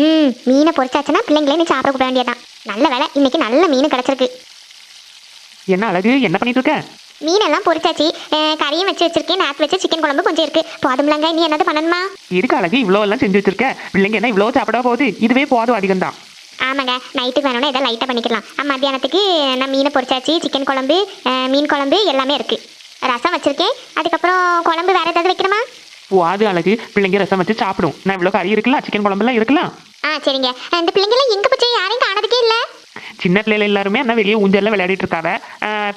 ம் மீனை பொரிச்சாச்சுன்னா பிள்ளைங்களே நீ சாப்பிட கூப்பிட வேண்டியதான் நல்ல வேலை இன்னைக்கு நல்ல மீன் கிடச்சிருக்கு. என்ன அழகு என்ன பண்ணிட்டு இருக்க மீனெல்லாம் பொரிச்சாச்சு. கறியும் வச்சு வச்சிருக்கேன். நேற்று வச்சு சிக்கன் குழம்பு கொஞ்சம் இருக்கு. போதும்லங்க நீ என்னது பண்ணணுமா? இருக்கு அழகு இவ்வளோ எல்லாம் செஞ்சு வச்சிருக்க? பிள்ளைங்க என்ன இவ்வளோ சாப்பிட போகுது? இதுவே போதும் அதிகம் தான் ஆமாங்க நைட்டுக்கு வேணும்னா இதை லைட்டாக பண்ணிக்கலாம். மத்தியானத்துக்கு நான் மீனை பொரிச்சாச்சு சிக்கன் குழம்பு மீன் குழம்பு எல்லாமே இருக்கு. ரசம் வச்சிருக்கேன். அதுக்கப்புறம் குழம்பு வேற ஏதாவது வைக்கணுமா? போது அழகு. பிள்ளைங்க ரசம் வச்சு சாப்பிடும். நான் இவ்வளோ கறி இருக்கலாம் சிக்கன் குழம்புலாம் இருக்கலாம் ஆ சரிங்க. இந்த பிள்ளைங்களாம் எங்கே போச்சு? யாரையும் காணதுக்கே இல்லை. சின்ன பிள்ளைகள் எல்லாருமே என்ன வெளியே ஊஞ்சல்ல விளையாடிட்டு இருக்காங்க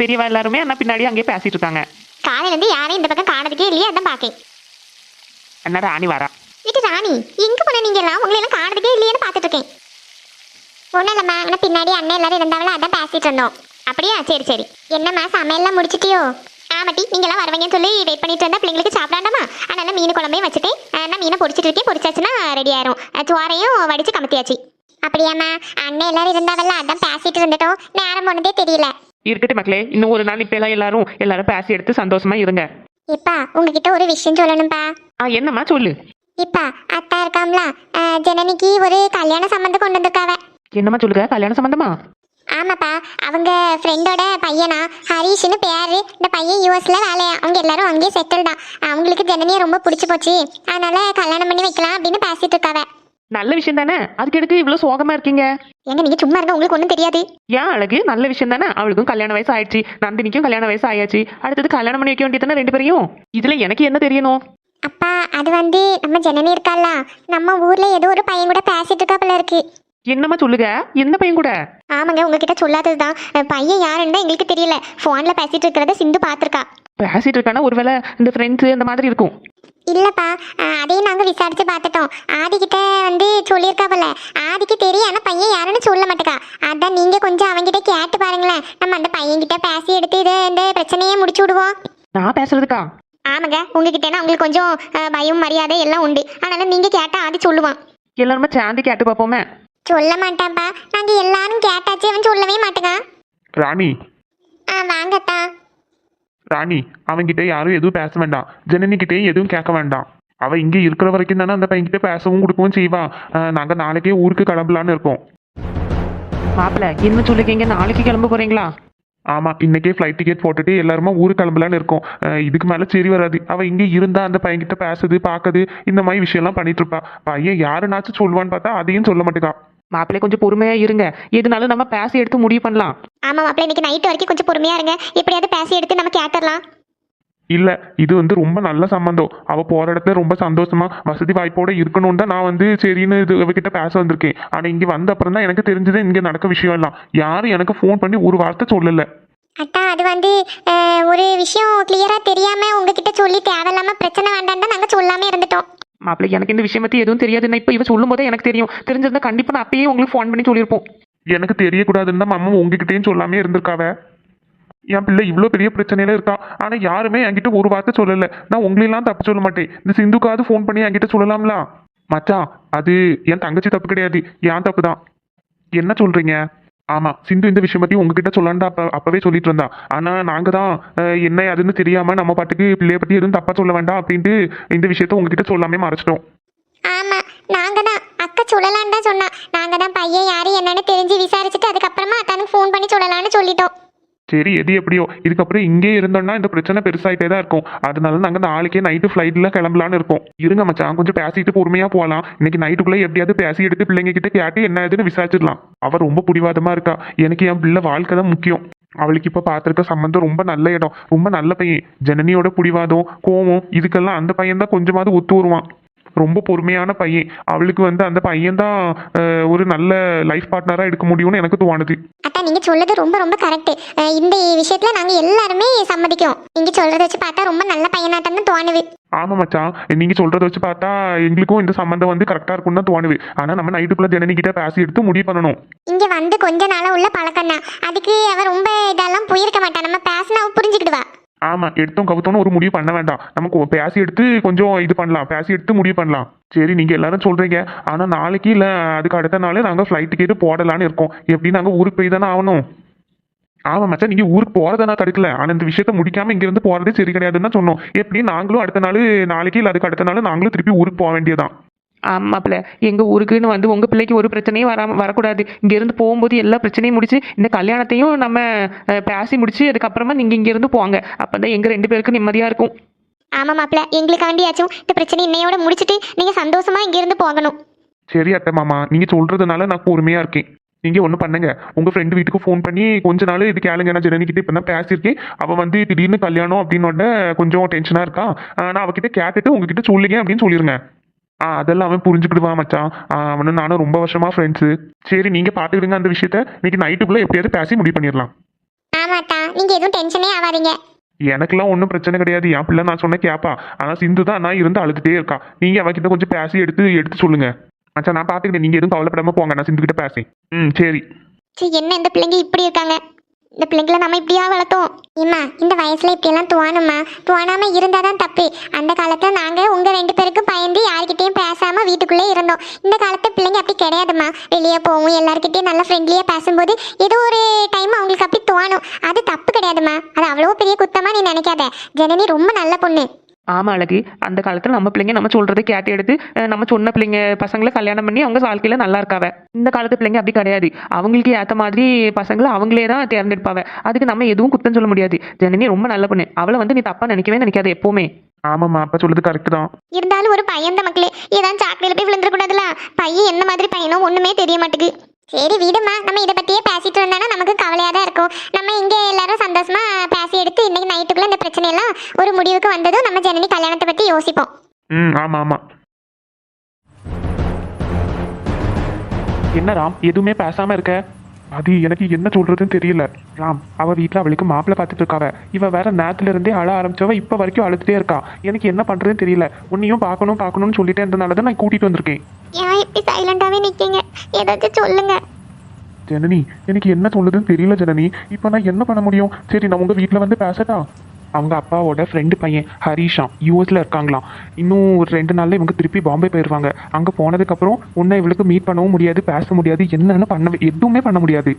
பெரியவா எல்லாருமே என்ன பின்னாடி அங்கேயே பேசிட்டு இருக்காங்க. காலையிலேருந்து யாரையும் இந்த பக்கம் காணதுக்கே இல்லையே அதான் பார்க்கேன் என்ன ராணி வரா. வீட்டு ராணி? எங்கே போன நீங்க எல்லாம்? உங்களை எல்லாம் காணதுக்கே இல்லையேன்னு பார்த்துட்டு இருக்கேன். ஒன்றும் இல்லைம்மா. ஆனால் பின்னாடி அண்ணன் எல்லாரும் இருந்தாங்களா அதான் பேசிட்டு இருந்தோம். அப்படியா? சரி சரி. என்னம்மா சமையல்லாம் முடிச்சிட்டியோ? ஆமாட்டி நீங்களாம் வருவீங்கன்னு சொல்லி வெயிட் பண்ணிட்டு இருந்தா பிள்ளைங்களுக்கு சாப்பிடாண்டாமா அதனால மீன் குழம்பையும் வச்சுட்டு நான் மீனை பொரிச்சிட்டு இருக்கேன். பொரிச்சாச்சுன்னா ரெடி ஆயிரும். சோறையும் வடிச்சு கமத்தியாச்சு. அப்படியாம்மா? அண்ணன் எல்லாரும் இருந்தாவல்ல அதான் பேசிட்டு இருந்துட்டோம். நேரம் போனதே தெரியல. இருக்கட்டும் மக்களே இன்னும் ஒரு நாள் இப்ப எல்லாம் எல்லாரும் எல்லாரும் பேசி எடுத்து சந்தோஷமா இருங்க. இப்பா உங்ககிட்ட ஒரு விஷயம் சொல்லணும்பா. ஆ என்னம்மா சொல்லு? இப்பா அத்தா இருக்காம்ல ஜனனிக்கு ஒரு கல்யாண சம்மந்தம் கொண்டு வந்திருக்காவ. என்னம்மா சொல்லுங்க? கல்யாண சம்பந்தமா? ஆமாப்பா அவங்க ஃப்ரெண்டோட பையனா ஹரிஷ்னு பேரு. இந்த பையன் யூஎஸ்ல வேலையா? அவங்க எல்லாரும் அங்கேயே செட்டில் தான் அவங்களுக்கு ஜனனியை ரொம்ப பிடிச்சி போச்சு. அதனால கல்யாணம் பண்ணி வைக்கலாம் அப்படின்னு பேசிட்டு இருக்காவ நல்ல விஷயம் தானே? அதுக்கு எதுக்கு இவ்வளவு சோகமா இருக்கீங்க? எங்க நீங்க சும்மா இருங்க உங்களுக்கு ஒன்றும் தெரியாது. ஏன் அழகு? நல்ல விஷயம் தானே? அவளுக்கும் கல்யாண வயசு ஆயிடுச்சு. நந்தினிக்கும் கல்யாண வயசு ஆயாச்சு. அடுத்தது கல்யாணம் பண்ணி வைக்க வேண்டியது ரெண்டு பேரையும்? இதுல எனக்கு என்ன தெரியணும்? அப்பா அது வந்து நம்ம ஜனனி இருக்கால நம்ம ஊர்ல ஏதோ ஒரு பையன் கூட பேசிட்டு இருக்காப்புல இருக்கு. என்னம்மா சொல்லுங்க? எந்த பையன் கூட? ஆமாங்க உங்ககிட்ட சொல்லாததுதான். பையன் யாருன்னு எங்களுக்கு தெரியல. ஃபோன்ல பேசிட்டு இருக்கிறத சிந்து பார்த்துருக்கா. பேசிட்டு இருக்கானா? ஒருவேளை இந்த ஃப்ரெண்ட்ஸ் இந்த மாதிரி இருக்கும். இல்லப்பா அதையும் நாங்க விசாரிச்சு பார்த்துட்டோம். ஆதிக்கிட்ட வந்து சொல்லியிருக்காவல ஆதிக்கு தெரியும் ஆனா பையன் யாருன்னு சொல்ல மாட்டேக்கா. அதான் நீங்க கொஞ்சம் அவங்கிட்ட கேட்டு பாருங்களேன். நம்ம அந்த பையன்கிட்ட பேசி எடுத்து இதை இந்த பிரச்சனையே முடிச்சு விடுவோம். நான் பேசுறதுக்கா? ஆமாங்க உங்ககிட்டனா உங்களுக்கு கொஞ்சம் பயம் மரியாதை எல்லாம் உண்டு. அதனால நீங்க கேட்டா ஆதி சொல்லுவான். எல்லாருமே சேர்ந்து கேட்டு பார்ப்போமே. சொல்ல மாட்டான்ப்பா நாங்க எல்லாரும் கேட்டாச்சு அவன் சொல்லவே மாட்டேங்க ராணி. ஆ வாங்கத்தா. ராணி அவன்கிட்ட யாரும் எதுவும் பேச வேண்டாம். ஜனனிக்கிட்டேயும் எதுவும் கேட்க வேண்டாம். அவ இங்க இருக்கிற வரைக்கும் தானே அந்த பையன்கிட்ட பேசவும் கொடுக்கவும் செய்வா. அஹ் நாங்க நாளைக்கே ஊருக்கு கிளம்பலான்னு இருக்கோம். மாப்பிள்ள என்ன சொல்லிருக்கீங்க நாளைக்கு கிளம்ப போறீங்களா? ஆமா இன்னைக்கே ஃப்ளைட் டிக்கெட் போட்டுட்டு எல்லாருமே ஊருக்கு கிளம்பலான்னு இருக்கோம். அஹ் இதுக்கு மேல சரி வராது. அவ இங்க இருந்தா அந்த பையன்கிட்ட பேசுது பாக்குது இந்த மாதிரி விஷயம்லாம் பண்ணிட்டு இருப்பா. பையன் யாருனாச்சும் சொல்லுவான்னு பார்த்தா அதையும் சொல்ல மாட்டேங்கா மாப்பிள்ளை கொஞ்சம் பொறுமையா இருங்க. எதுனாலும் நம்ம பேசி எடுத்து முடிவு பண்ணலாம். ஆமா மாப்பிள்ள இன்னைக்கு நைட் வரைக்கும் கொஞ்சம் பொறுமையா இருங்க. எப்படியாவது பேசி எடுத்து நம்ம கேட்டுடலாம். இல்ல இது வந்து ரொம்ப நல்ல சம்பந்தம். அவ போற இடத்துல ரொம்ப சந்தோஷமா வசதி வாய்ப்போட இருக்கணும் தான் நான் வந்து சரின்னு இது அவகிட்ட பேச வந்திருக்கேன். ஆனா இங்க வந்த அப்புறம் தான் எனக்கு தெரிஞ்சது இங்க நடக்க விஷயம் எல்லாம். யாரும் எனக்கு ஃபோன் பண்ணி ஒரு வார்த்தை சொல்லல. அத்தா அது வந்து ஒரு விஷயம் கிளியரா தெரியாம உங்ககிட்ட சொல்லி தேவையில்லாம பிரச்சனை வேண்டாம் தான் நாங்க சொல்லாம மாப்பிள்ளை எனக்கு இந்த விஷயம் பத்தி எதுவும் தெரியாது. நான் இப்போ இவ சொல்லும் போதே எனக்கு தெரியும். தெரிஞ்சிருந்தா கண்டிப்பா நான் அப்பயே உங்களுக்கு ஃபோன் பண்ணி சொல்லியிருப்போம். எனக்கு தெரியக்கூடாதுன்னு தான் அம்மா உங்ககிட்டயும் சொல்லாமே இருந்திருக்காவ. என் பிள்ளை இவ்வளோ பெரிய பிரச்சனையில இருக்கா? ஆனால் யாருமே என்கிட்ட ஒரு வார்த்தை சொல்லலை. நான் உங்களெல்லாம் தப்பு சொல்ல மாட்டேன். இந்த சிந்துக்காவது ஃபோன் பண்ணி என்கிட்ட சொல்லலாம்ல? மச்சான் அது என் தங்கச்சி தப்பு கிடையாது. என் தப்பு தான். என்ன சொல்றீங்க? ஆமா சிந்து இந்த விஷயம் பத்தி உங்ககிட்ட சொல்லணும் அப்ப அப்பவே சொல்லிட்டு இருந்தா. ஆனா நாங்க தான் என்ன அதுன்னு தெரியாம நம்ம பாட்டுக்கு பிள்ளைய பத்தி எதுவும் தப்பா சொல்ல வேண்டாம் அப்படின்ட்டு இந்த விஷயத்த உங்ககிட்ட சொல்லாமே மறைச்சிட்டோம். ஆமா நாங்க தான். அக்கா சொல்லலான்னு தான் சொன்னா. நாங்க தான் பையன் யாரு என்னன்னு தெரிஞ்சு விசாரிச்சுட்டு அதுக்கப்புறமா அத்தானுக்கு ஃபோன் பண்ணி சொல்லலாம்னு சொல்லிட்டோம். சரி எது எப்படியோ. இதுக்கப்புறம் இங்கே இருந்தோம்னா இந்த பிரச்சனை பெருசாயிட்டே தான் இருக்கும். அதனால நாங்க நாளைக்கே நைட்டு ஃப்ளைட்டில் கிளம்பலான்னு இருக்கோம். இருங்க மச்சான் கொஞ்சம் பேசிட்டு பொறுமையா போகலாம் இன்னைக்கு நைட்டுக்குள்ள எப்படியாவது பேசி எடுத்து பிள்ளைங்க கிட்ட கேட்டு என்ன ஏதுன்னு விசாரிச்சிடலாம். அவள் ரொம்ப பிடிவாதமா இருக்கா. எனக்கு என் பிள்ளை வாழ்க்கை தான் முக்கியம். அவளுக்கு இப்ப பார்த்துருக்க சம்பந்தம் ரொம்ப நல்ல இடம். ரொம்ப நல்ல பையன். ஜனனியோட பிடிவாதம் கோவம் இதுக்கெல்லாம் அந்த பையன் தான் கொஞ்சமாவது ஒத்து வருவான். ரொம்ப பொறுமையான பையன். அவளுக்கு வந்து அந்த பையன் தான் ஒரு நல்ல லைஃப் பார்ட்னரா எடுக்க முடியும்னு எனக்கு தோணுது. அத்தா நீங்க சொல்றது ரொம்ப ரொம்ப கரெக்ட் இந்த விஷயத்துல நாங்க எல்லாருமே சம்மதிக்கிறோம். நீங்க சொல்றத வச்சு பார்த்தா ரொம்ப நல்ல பையனாட்டம் தான் தோணுது. ஆமா மச்சான். நீங்க சொல்றத வச்சு பார்த்தா எங்களுக்கும் இந்த சம்மந்தம் வந்து கரெக்டா இருக்கும்னு தான் தோணுது. ஆனா நம்ம நைட்டுக்குள்ள ஜனனி கிட்ட பேசி எடுத்து முடிவு பண்ணணும். இங்க வந்து கொஞ்ச நாளா உள்ள பழக்கம் தான். அதுக்கு அவ ரொம்ப இதெல்லாம் போயிருக்க மாட்டா. நம்ம பேசினா ஆமாம் எடுத்தோம் கவுத்தோன்னு ஒரு முடிவு பண்ண வேண்டாம். நமக்கு பேசி எடுத்து கொஞ்சம் இது பண்ணலாம். பேசி எடுத்து முடிவு பண்ணலாம். சரி நீங்கள் எல்லாரும் சொல்கிறீங்க ஆனால் நாளைக்கு இல்லை அதுக்கு அடுத்த நாள் நாங்கள் ஃப்ளைட் போடலான்னு இருக்கோம். எப்படி நாங்கள் ஊருக்கு போய் தானே ஆகணும்? ஆமாம் மச்சான் நீங்கள் ஊருக்கு போறதை நான் தடுக்கல. ஆனால் இந்த விஷயத்த முடிக்காமல் இங்கேருந்து போகிறதே சரி கிடையாதுன்னு தான் சொன்னோம். எப்படி நாங்களும் அடுத்த நாள் நாளைக்கு இல்லை அதுக்கு அடுத்த நாள் நாங்களும் திருப்பி ஊருக்கு போக வேண்டியதான் ஆமாப்பிள்ள எங்கள் ஊருக்குன்னு வந்து உங்கள் பிள்ளைக்கு ஒரு பிரச்சனையும் வராம வரக்கூடாது. இங்கேருந்து போகும்போது எல்லா பிரச்சனையும் முடிச்சு இந்த கல்யாணத்தையும் நம்ம பேசி முடிச்சு அதுக்கப்புறமா நீங்கள் இங்கேருந்து போங்க. அப்போ தான் எங்கள் ரெண்டு பேருக்கும் நிம்மதியாக இருக்கும். ஆமா மாப்பிள்ள. எங்களுக்காண்டியாச்சும் இந்த பிரச்சனை இன்னையோட முடிச்சிட்டு நீங்க சந்தோஷமா இங்க இருந்து போகணும். சரி அத்தை மாமா. நீங்க சொல்றதுனால நான் பொறுமையா இருக்கேன். நீங்க ஒண்ணு பண்ணுங்க. உங்க ஃப்ரெண்டு வீட்டுக்கு ஃபோன் பண்ணி கொஞ்ச நாள் இது கேளுங்க. நான் ஜனனி கிட்ட இப்ப தான் பேசியிருக்கேன். அவ வந்து திடீர்னு கல்யாணம் அப்படின்னு உடனே கொஞ்சம் டென்ஷனா இருக்கா? நான் அவகிட்ட கேட்டுட்டு உங்ககிட்ட சொல்லுங்க அப்படின்னு சொல்லிருங்க. ஆ அதெல்லாம் அவன் புரிஞ்சுக்கிடுவான் மச்சான். ஆஹ் அவனும் நானும் ரொம்ப வருஷமா ஃப்ரெண்ட்ஸு சரி நீங்க பாத்துக்கிடுங்க அந்த விஷயத்த. இன்னைக்கு நைட்டுக்குள்ள எப்படியாவது பேசி முடிவு பண்ணிடலாம். ஆமாட்டா நீங்க எதுவும் டென்ஷனே ஆகாதீங்க எனக்கெல்லாம் ஒன்றும் பிரச்சனை கிடையாது. என் பிள்ளை நான் சொன்ன கேப்பா. ஆனால் சிந்து தான் நான் இருந்து அழுதுட்டே இருக்கா. நீங்க அவகிட்ட கொஞ்சம் பேசி எடுத்து எடுத்து சொல்லுங்க. மச்சான் நான் பார்த்துக்கிட்டேன் நீங்க எதுவும் கவலைப்படாம போங்க. நான் சிந்து கிட்ட பேசேன் ம் சரி. சரி என்ன இந்த பிள்ளைங்க இப்படி இருக்காங்க? இந்த பிள்ளைங்கள நம்ம இப்படியா வளர்த்தோம்? இம்மா இந்த வயசுல இப்படியெல்லாம் துவாணுமா துவானாம இருந்தாதான் தப்பு. அந்த காலத்துல நாங்க உங்க ரெண்டு பேருக்கும் பயந்து யார்கிட்டயும் பேசாம வீட்டுக்குள்ளே இருந்தோம். இந்த காலத்து பிள்ளைங்க அப்படி கிடையாதும்மா. வெளியே போவோம் எல்லார்கிட்டயும் நல்லா ஃப்ரெண்ட்லியா பேசும்போது ஏதோ ஒரு டைம் அவங்களுக்கு அப்படி துவானும் அது தப்பு கிடையாதும்மா. அது அவ்வளோ பெரிய குத்தமா நீ நினைக்காத. ஜனனி ரொம்ப நல்ல பொண்ணு. ஆமாம் அழகு அந்த காலத்தில் நம்ம பிள்ளைங்க நம்ம சொல்கிறத கேட்டு எடுத்து நம்ம சொன்ன பிள்ளைங்க பசங்களை கல்யாணம் பண்ணி அவங்க வாழ்க்கையில் நல்லா இருக்காவ. இந்த காலத்து பிள்ளைங்க அப்படி கிடையாது. அவங்களுக்கு ஏற்ற மாதிரி பசங்களை அவங்களே தான் தேர்ந்தெடுப்பாவ. அதுக்கு நம்ம எதுவும் குத்தம் சொல்ல முடியாது. ஜனனி ரொம்ப நல்ல பொண்ணு. அவளை வந்து நீ தப்பாக நினைக்கவே நினைக்காத எப்போவுமே. ஆமாம்மா அப்பா சொல்றது கரெக்ட் தான். இருந்தாலும் ஒரு பையன் தான் மக்களே. ஏதாவது சாக்கடையில போய் விழுந்துடக்கூடாதுல. பையன் என்ன மாதிரி பையனோ ஒண்ணுமே தெரிய மாட்டேங்குது. சரி விடுமா நம்ம இதை பற்றியே பேசிட்டு இருந்தானா நமக்கு கவலையாக தான் இருக்கும். நம்ம இங்கே எல்லாரும் சந்தோஷமா பேசி எடுத்து இன்னைக்கு நைட்டுக்குள்ள இந்த பிரச்சனையெல்லாம் ஒரு முடிவுக்கு வந்ததும் நம்ம ஜனனி கல்யாணத்தை பற்றி யோசிப்போம். ம் ஆமா ஆமா. என்ன ராம் எதுவுமே பேசாமல் இருக்க? அது எனக்கு என்ன சொல்றதுன்னு தெரியல. ராம் அவ வீட்டில் அவளுக்கு மாப்பிள்ளை பார்த்துட்டு இருக்காவ. இவ வேற நேரத்துல இருந்தே அழ ஆரம்பிச்சவ இப்போ வரைக்கும் அழுதுட்டே இருக்கா. எனக்கு என்ன பண்றதுன்னு தெரியல. உன்னையும் பார்க்கணும் பார்க்கணும்னு சொல்லிட்டே இருந்தனால தான் நான் கூட்டிட்டு வந்திருக்கேன். ஏன் இப்படி சைலண்டாவே நிக்கீங்க? ஏதாச்சும் சொல்லுங்க. ஜனனி எனக்கு என்ன சொல்லுதுன்னு தெரியல ஜனனி. இப்போ நான் என்ன பண்ண முடியும்? சரி நான் உங்க வீட்டில் வந்து பேசட்டா? அவங்க அப்பாவோட ஃப்ரெண்டு பையன் ஹரிஷாம் யூஎஸ்ல இருக்காங்களாம். இன்னும் ஒரு ரெண்டு நாள்ல இவங்க திருப்பி பாம்பே போயிடுவாங்க அங்க போனதுக்கப்புறம் உன்னை இவளுக்கு மீட் பண்ணவும் முடியாது பேச முடியாது என்னன்னு பண்ண எதுவுமே பண்ண முடியாது.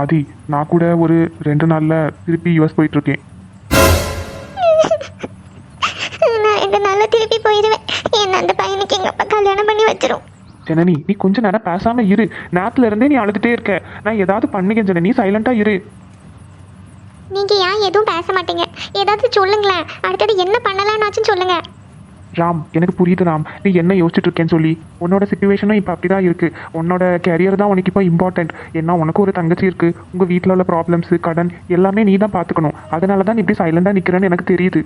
ஆதி நான் கூட ஒரு ரெண்டு நாள்ல திருப்பி யூஎஸ் போயிட்டு இருக்கேன். நான் இந்த நாள்ல திருப்பி போயிடுவேன் என்ன அந்த பையனுக்கு எங்க அப்பா கல்யாணம் பண்ணி வச்சிரும். ஜனனி நீ கொஞ்ச நேரம் பேசாம இரு. நேரத்துல இருந்தே நீ அழுதுட்டே இருக்க. நான் ஏதாவது பண்ணுங்க ஜனனி சைலண்டா இரு. நீங்க ஏன் எதுவும் பேச மாட்டீங்க? ஏதாவது சொல்லுங்களேன். அடுத்தது என்ன பண்ணலாம்னாச்சும் சொல்லுங்க. ராம் எனக்கு புரியுது ராம். நீ என்ன யோசிச்சுட்டு இருக்கேன்னு சொல்லி. உன்னோட சுச்சுவேஷனும் இப்போ அப்படி தான் இருக்குது உன்னோட கேரியர் தான் உனக்கு இப்போ இம்பார்ட்டன்ட் ஏன்னா உனக்கு ஒரு தங்கச்சி இருக்குது உங்கள் வீட்டில் உள்ள ப்ராப்ளம்ஸ் கடன் எல்லாமே நீ தான் பார்த்துக்கணும். அதனால தான் இப்படி சைலண்டாக நிற்கிறேன்னு எனக்கு தெரியுது.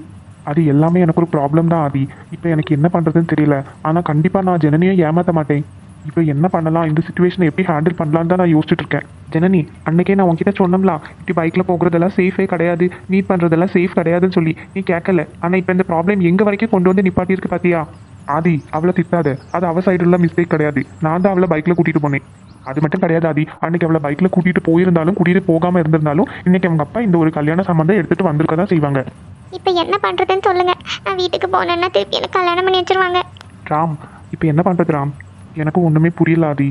அது எல்லாமே எனக்கு ஒரு ப்ராப்ளம் தான் ஆதி. இப்போ எனக்கு என்ன பண்ணுறதுன்னு தெரியல. ஆனால் கண்டிப்பாக நான் ஜனனியை ஏமாற்ற மாட்டேன். இப்போ என்ன பண்ணலாம்? இந்த சுச்சுவேஷனை எப்படி ஹேண்டில் பண்ணலாம்னு தான் நான் யோசிச்சுட்டு இருக்கேன். ஜனனி அன்னைக்கே நான் உன்கிட்ட சொன்னோம்ல இப்படி பைக்கில் போகிறதெல்லாம் சேஃபே கிடையாது மீட் பண்ணுறதெல்லாம் சேஃப் கிடையாதுன்னு சொல்லி. நீ கேட்கல. ஆனால் இப்போ இந்த ப்ராப்ளம் எங்கே வரைக்கும் கொண்டு வந்து நிப்பாட்டியிருக்கு பார்த்தியா ஆதி அவளை திட்டாத. அது அவ சைடு உள்ள மிஸ்டேக் கிடையாது. நான் தான் அவளை பைக்ல கூட்டிட்டு போனேன். அது மட்டும் கிடையாது ஆதி. அன்னைக்கு அவளை பைக்ல கூட்டிட்டு போயிருந்தாலும் கூட்டிட்டு போகாம இருந்திருந்தாலும் இன்னைக்கு அவங்க அப்பா இந்த ஒரு கல்யாண சம்பந்தம் எடுத்துட்டு வந்திருக்க தான் செய்வாங்க. இப்போ என்ன பண்றதுன்னு சொல்லுங்க. நான் வீட்டுக்கு போனேன்னா திருப்பி எனக்கு கல்யாணம் பண்ணி வச்சிருவாங்க. ராம் இப்போ என்ன பண்றது ராம்? எனக்கு ஒண்ணுமே புரியல ஆதி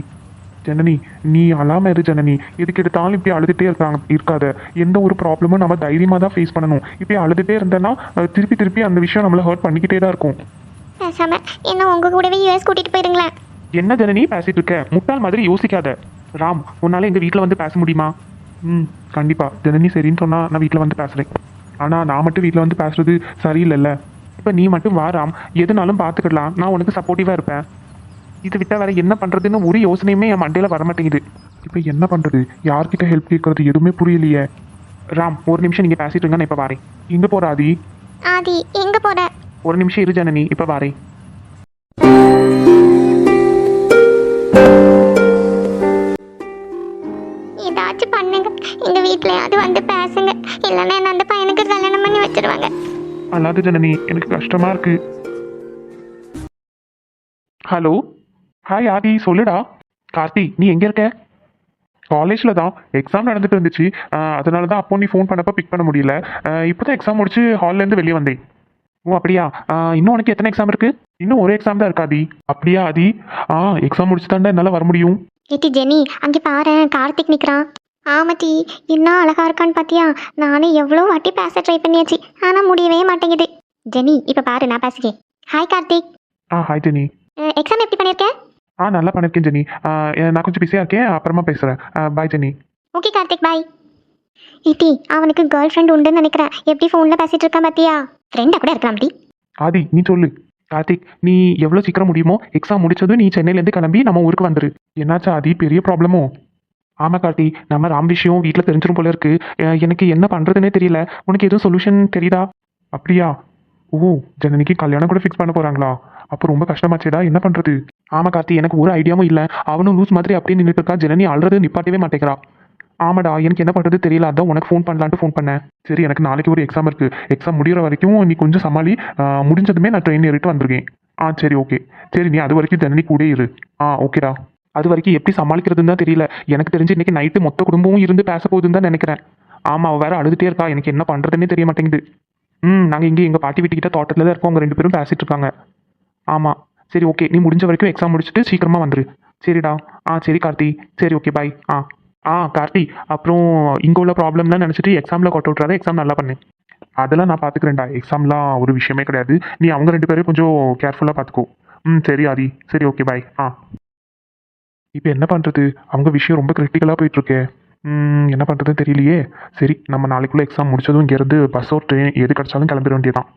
ஜனனி நீ அழாம இரு ஜனனி. எதுக்கு எடுத்தாலும் இப்படி அழுதுட்டே இருக்காங்க இருக்காத. எந்த ஒரு ப்ராப்ளமும் நம்ம தைரியமா தான் ஃபேஸ் பண்ணணும். இப்படி அழுதுட்டே இருந்தேன்னா திருப்பி திருப்பி அந்த விஷயம் நம்மளை ஹர்ட் பண்ணிக்கிட்டே தான் இருக்கும். பேசாம என்ன உங்க கூடவே யூஎஸ் கூட்டிட்டு போயிருங்களேன். என்ன ஜனனி பேசிட்டு இருக்க? முட்டாள் மாதிரி யோசிக்காத. ராம் உன்னால எங்கள் வீட்டில் வந்து பேச முடியுமா? ம் கண்டிப்பா. ஜனனி சரின்னு சொன்னா நான் வீட்டில் வந்து பேசுறேன். ஆனா நான் மட்டும் வீட்டில் வந்து பேசுறது சரியில்லைல்ல. இப்போ நீ மட்டும் வா ராம். எதுனாலும் பார்த்துக்கலாம் நான் உனக்கு சப்போர்ட்டிவாக இருப்பேன். இது விட்டா வேற என்ன பண்ணுறதுன்னு ஒரு யோசனையுமே என் மண்டையில் வர மாட்டேங்குது இப்போ என்ன பண்றது? யார்கிட்ட ஹெல்ப் கேட்கறது எதுவுமே புரியலையே. ராம் ஒரு நிமிஷம் நீங்கள் பேசிட்டு இருங்க நான் இப்போ வரேன். இங்க போற ஆதி? ஆதி எங்க போற? ஒரு நிமிஷம் இரு ஜனனி இப்போ வரேன். ஏதாச்சும் பண்ணுங்க. எங்க வீட்லயாவது வந்து பேசுங்க. இல்லைன்னா என்ன அந்த பையனுக்கு கல்யாணம் பண்ணி வச்சிருவாங்க. அல்லாத ஜனனி எனக்கு கஷ்டமா இருக்கு. ஹலோ? ஹாய் ஆதி சொல்லுடா. கார்த்தி நீ எங்கே இருக்க? காலேஜ்ல தான். எக்ஸாம் நடந்துட்டு இருந்துச்சு. அதனால தான் அப்போ நீ ஃபோன் பண்ணப்ப பிக் பண்ண முடியல. இப்போ தான் எக்ஸாம் முடிச்சு ஹால்ல இருந்து வெளியே வந்தேன். ஓ அப்படியா? இன்னும் உனக்கு எத்தனை எக்ஸாம் இருக்கு? இன்னும் ஒரு எக்ஸாம் தான் இருக்காதி அப்படியா ஆதி ஆ எக்ஸாம் முடிச்சு தாண்டா என்னால் வர முடியும். ஏட்டி ஜெனி அங்கே பாரு கார்த்திக் நிற்கிறான் ஆமாட்டி என்ன அழகா இருக்கான்னு பாத்தியா? நானே எவ்வளோ வாட்டி பேச ட்ரை பண்ணியாச்சு. ஆனால் முடியவே மாட்டேங்குது. ஜெனி இப்போ பாரு நான் பேசுகிறேன் ஹாய் கார்த்திக். ஆ ஹாய் ஜெனி. எக்ஸாம் எப்படி பண்ணியிருக்க? ஆ நல்லா பண்ணிருக்கேன் ஜெனி. நான் கொஞ்சம் பிஸியாக இருக்கேன். அப்புறமா பேசுகிறேன் bye Jenny. Okay Karthik bye இட்டி அவனுக்கு கேர்ள் ஃப்ரெண்ட் உண்டுன்னு நினைக்கிறேன். எப்படி ஃபோனில் பேசிட்டு இருக்கான் பாத்தியா? ஃப்ரெண்டாக கூட இருக்கலாம் டி ஆதி நீ சொல்லு. கார்த்திக் நீ எவ்வளோ சீக்கிரம் முடியுமோ எக்ஸாம் முடிச்சதும் நீ சென்னையிலேருந்து கிளம்பி நம்ம ஊருக்கு வந்துரு. என்னாச்சா ஆதி? பெரிய ப்ராப்ளமோ ஆமாம் கார்த்தி. நம்ம ராம் விஷயம் வீட்டில் தெரிஞ்சிரும் போல இருக்கு. எனக்கு என்ன பண்ணுறதுனே தெரியல. உனக்கு எதுவும் சொல்யூஷன் தெரியுதா? அப்படியா? ஓ ஜனனிக்கு கல்யாணம் கூட ஃபிக்ஸ் பண்ண போகிறாங்களா அப்போ ரொம்ப கஷ்டமாச்சேடா. என்ன பண்ணுறது ஆமாம் கார்த்தி எனக்கு ஒரு ஐடியாவும் இல்லை. அவனும் லூஸ் மாதிரி அப்படியே நின்றுட்டு இருக்கா. ஜனனி அழுறது நிப்பாட்டவே மாட்டேங்கிறா. ஆமாடா எனக்கு என்ன பண்ணுறது தெரியல. அதான் உனக்கு ஃபோன் பண்ணலான்ட்டு ஃபோன் பண்ணேன். சரி எனக்கு நாளைக்கு ஒரு எக்ஸாம் இருக்குது எக்ஸாம் முடிகிற வரைக்கும் நீ கொஞ்சம் சமாளி முடிஞ்சதுமே நான் ட்ரெயின் ஏறிட்டு வந்திருக்கேன். ஆ சரி ஓகே சரி நீ அது வரைக்கும் ஜனனி கூட இரு. ஆ ஓகேடா அது வரைக்கும் எப்படி சமாளிக்கிறதுன்னு தான் தெரியல. எனக்கு தெரிஞ்சு இன்றைக்கி நைட்டு மொத்த குடும்பமும் இருந்து பேச போகுதுன்னு தான் நினைக்கிறேன். ஆமாம் அவள் வேற அழுதுகிட்டே இருக்கா. எனக்கு என்ன பண்ணுறதுன்னே தெரிய மாட்டேங்குது. ம் நாங்கள் இங்கே எங்கள் பாட்டி வீட்டுக்கிட்ட தோட்டத்தில் தான் இருக்கோம். அவங்க ரெண்டு பேரும் பேசிகிட்டு இருக்காங்க. ஆமாம் சரி ஓகே நீ முடிஞ்ச வரைக்கும் எக்ஸாம் முடிச்சுட்டு சீக்கிரமாக வந்துரு. சரிடா. ஆ சரி கார்த்தி. சரி ஓகே பாய் ஆ. ஆ கார்த்தி அப்புறம் இங்கே உள்ள ப்ராப்ளம்லாம் நினச்சிட்டு எக்ஸாமில் கொட்ட விட்றாத எக்ஸாம் நல்லா பண்ணு. அதெல்லாம் நான் பார்த்துக்கிறேன்டா எக்ஸாம்லாம் ஒரு விஷயமே கிடையாது. நீ அவங்க ரெண்டு பேரும் கொஞ்சம் கேர்ஃபுல்லாக பார்த்துக்கோ ம் சரி ஆதி. சரி ஓகே பாய் ஆ. இப்போ என்ன பண்ணுறது அவங்க விஷயம் ரொம்ப கிரிட்டிக்கலாக போயிட்டுருக்கே. என்ன பண்ணுறதுன்னு தெரியலையே. சரி நம்ம நாளைக்குள்ளே எக்ஸாம் முடிச்சதும் இங்கேருந்து பஸ்ஸோ ட்ரெயின் எது கிடச்சாலும் கிளம்பிட வேண்டியதான்